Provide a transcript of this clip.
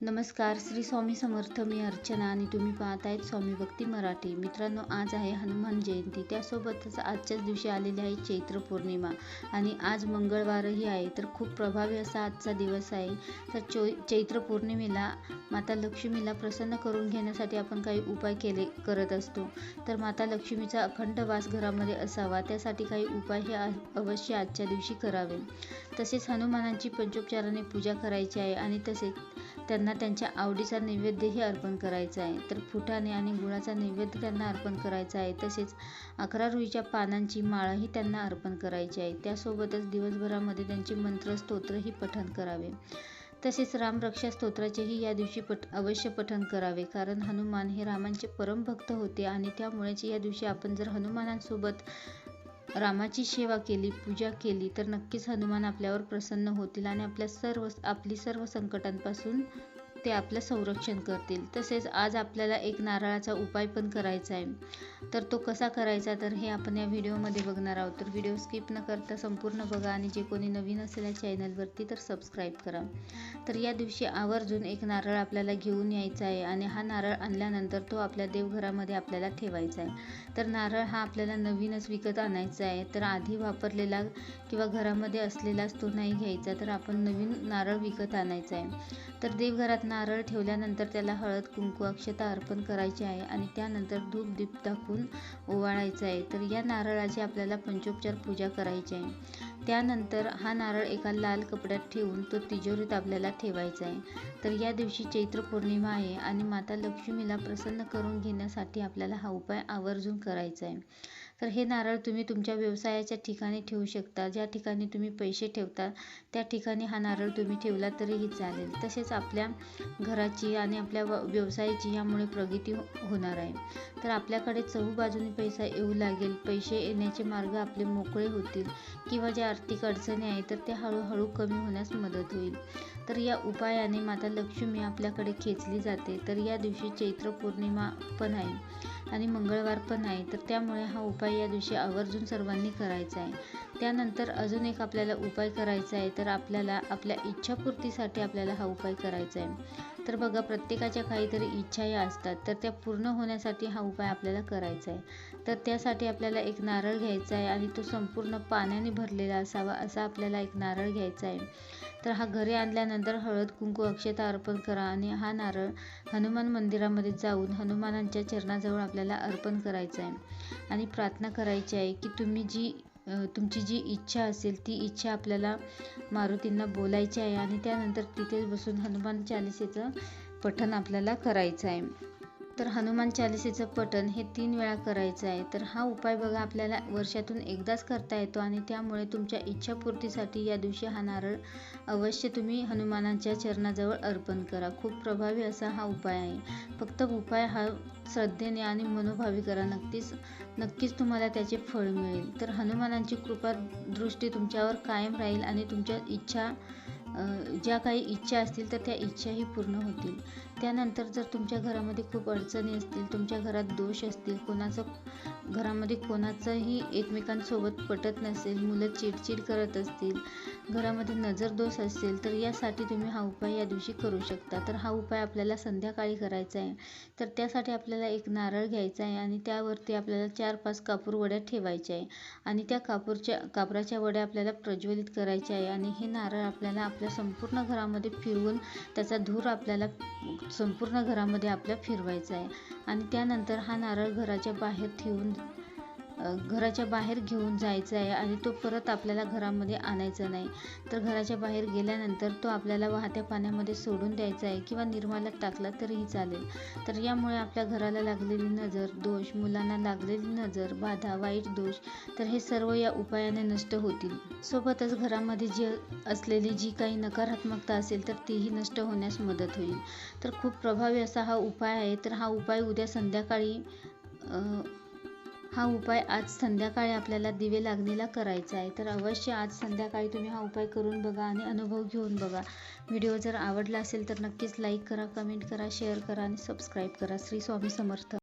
नमस्कार श्री स्वामी समर्थ मी अर्चना आणि तुम्ही पाहत आहेत स्वामी भक्ती मराठी. मित्रांनो आज आहे हनुमान जयंती. त्यासोबतच आजच्याच दिवशी आलेली आहे चैत्र पौर्णिमा आणि आज मंगळवारही आहे. तर खूप प्रभावी असा आजचा दिवस आहे. तर चो चैत्र पौर्णिमेला माता लक्ष्मीला प्रसन्न करून घेण्यासाठी आपण काही उपाय केले करत असतो. तर माता लक्ष्मीचा अखंड वास घरामध्ये असावा. त्यासाठी काही उपाय हे अवश्य आजच्या दिवशी करावे. तसेच हनुमानांची पंचोपचाराने पूजा करायची आहे आणि तसेच त्यांना त्यांच्या आवडीचा नैवेद्यही अर्पण करायचा आहे. तर फुटाणे आणि गुळाचा नैवेद्य त्यांना अर्पण करायचा आहे. तसेच अकरा रुईच्या पानांची माळाही त्यांना अर्पण करायची आहे. त्यासोबतच दिवसभरामध्ये त्यांचे मंत्र स्तोत्रही पठण करावे. तसेच रामरक्षा स्तोत्राचेही या दिवशी पठ अवश्य पठण करावे. कारण हनुमान हे रामांचे परमभक्त होते आणि त्यामुळेच या दिवशी आपण जर हनुमानांसोबत रामाची सेवा केली पूजा केली तर नक्कीच हनुमान आपल्यावर प्रसन्न होतील आणि आपल्या सर्व आपली सर्व संकटांपासून ते आपलं संरक्षण करतील. तसेच आज आपल्याला एक नारळाचा उपाय पण करायचा आहे. तर तो कसा करायचा तर हे आपण या व्हिडिओमध्ये बघणार आहोत. तर व्हिडिओ स्किप न करता संपूर्ण बघा आणि जे कोणी नवीन असेल या चॅनलवरती तर सबस्क्राईब करा. तर या दिवशी आवर्जून एक नारळ आपल्याला घेऊन यायचा आहे आणि हा नारळ आणल्यानंतर तो आपल्या देवघरामध्ये आपल्याला ठेवायचा आहे. तर नारळ हा आपल्याला नवीनच विकत आणायचा आहे. तर आधी वापरलेला किंवा घरामध्ये असलेलाच तो नाही घ्यायचा तर आपण नवीन नारळ विकत आणायचा आहे. तर देवघरात नारळ ठेवल्यानंतर त्याला हळद कुंकू अक्षता अर्पण करायची आहे आणि त्यानंतर धूप दीप टाकून ओवाळायचं आहे. तर या नारळाची आपल्याला पंचोपचार पूजा करायची आहे. त्यानंतर हा नारळ एका लाल कपड्यात ठेवून तो तिजोरीत आपल्याला ठेवायचा आहे. तर या दिवशी चैत्र पौर्णिमा आहे आणि माता लक्ष्मीला प्रसन्न करून घेण्यासाठी आपल्याला हा उपाय आवर्जून करायचा आहे. तर हे नारळ तुम्ही तुमच्या व्यवसायाच्या ठिकाणी ठेवू शकता. ज्या ठिकाणी तुम्ही पैसे ठेवता त्या ठिकाणी हा नारळ तुम्ही ठेवला तरीही चालेल. तसेच आपल्या घराची आणि आपल्या व्यवसायाची यामुळे प्रगती हो-, होणार आहे. तर आपल्याकडे चहूबाजूने पैसा येऊ लागेल. पैसे येण्याचे मार्ग आपले मोकळे होतील किंवा ज्या आर्थिक अडचणी आहेत तर त्या हळूहळू कमी होण्यास मदत होईल. तर या उपायाने माता लक्ष्मी आपल्याकडे खेचली जाते. तर या दिवशी चैत्र पौर्णिमा पण आहे. आणि मंगळवार पण आहे. तर त्यामुळे हा उपाय या दिवशी आवर्जून सर्वांनी करायचा आहे. त्यानंतर अजून एक आपल्याला उपाय करायचा आहे. तर आपल्याला आपल्या इच्छापूर्तीसाठी आपल्याला हा उपाय करायचा आहे. तर बघा प्रत्येकाच्या काहीतरी इच्छा या असतात. तर त्या पूर्ण होण्यासाठी हा उपाय आपल्याला करायचा आहे. तर त्यासाठी आपल्याला एक नारळ घ्यायचा आहे आणि तो संपूर्ण पाण्याने भरलेला असावा असा आपल्याला एक नारळ घ्यायचा आहे. तर हा घरी आणल्यानंतर हळद कुंकू अक्षता अर्पण करा आणि हा नारळ हनुमान मंदिरामध्ये जाऊन हनुमानांच्या चरणाजवळ आपल्याला अर्पण करायचा आहे. आणि प्रार्थना करायची आहे की तुम्ही जी तुमची जी इच्छा असेल ती इच्छा आपल्याला मारुतींना बोलायची आहे आणि त्यानंतर तिथेच बसून हनुमान चालिसेचं पठण आपल्याला करायचं आहे. तर हनुमान चालिसेचं पठण हे तीन वेळा करायचं आहे. तर हा उपाय बघा आपल्याला वर्षातून एकदाच करता येतो आणि त्यामुळे तुमच्या इच्छापूर्तीसाठी या दिवशी हा नारळ अवश्य तुम्ही हनुमानांच्या चरणाजवळ अर्पण करा. खूप प्रभावी असा हा उपाय आहे. फक्त उपाय हा श्रद्धेने आणि मनोभावी करा. नक्कीच नक्कीच तुम्हाला त्याचे फळ मिळेल. तर हनुमानांची कृपा दृष्टी तुमच्यावर कायम राहील आणि तुमच्या इच्छा ज्या काही इच्छा असतील तर त्या इच्छाही पूर्ण होतील. त्यानंतर जर तुमच्या घरामध्ये खूप अडचणी असतील तुमच्या घरात दोष असतील कोणाचं घरामध्ये कोणाचंही एकमेकांसोबत पटत नसेल मुलं चिडचिड करत असतील घरामध्ये नजर दोष असेल तर यासाठी तुम्ही हा उपाय या दिवशी करू शकता. तर हा उपाय आपल्याला संध्याकाळी करायचा आहे. तर त्यासाठी आपल्याला एक नारळ घ्यायचा आहे आणि त्यावरती आपल्याला चार पाच कापूर वड्या ठेवायच्या आहे. आणि त्या कापूरच्या कापराच्या वड्या आपल्याला प्रज्वलित करायच्या आहे. आणि हे नारळ आपल्याला आपल्या संपूर्ण घरामध्ये फिरवून त्याचा धूर आपल्याला संपूर्ण घरामध्ये आपल्या फिरवायचा आहे. आणि त्यानंतर हा नारळ घराच्या बाहेर ठेवून घराच्या बाहेर घेऊन जायचं आहे आणि तो परत आपल्याला घरामध्ये आणायचा नाही. तर घराच्या बाहेर गेल्यानंतर तो आपल्याला वाहत्या पाण्यामध्ये सोडून द्यायचा आहे किंवा निर्माल्यात टाकला तरीही चालेल. तर यामुळे आपल्या घराला लागलेली नजर दोष मुलांना लागलेली नजर बाधा वाईट दोष तर हे सर्व या उपायाने नष्ट होतील. सोबतच घरामध्ये जी असलेली जी काही नकारात्मकता असेल तर तीही नष्ट होण्यास मदत होईल. तर खूप प्रभावी असा हा उपाय आहे. तर हा उपाय उद्या संध्याकाळी हा उपाय आज संध्याकाळी आपल्याला दिवे लागणीला करायचा आहे. तर अवश्य आज संध्याकाळी तुम्ही हा उपाय करून बघा आणि अनुभव घेऊन बघा. व्हिडिओ जर आवडला असेल तर नक्कीच लाईक करा कमेंट करा शेअर करा आणि सबस्क्राईब करा. श्री स्वामी समर्थ.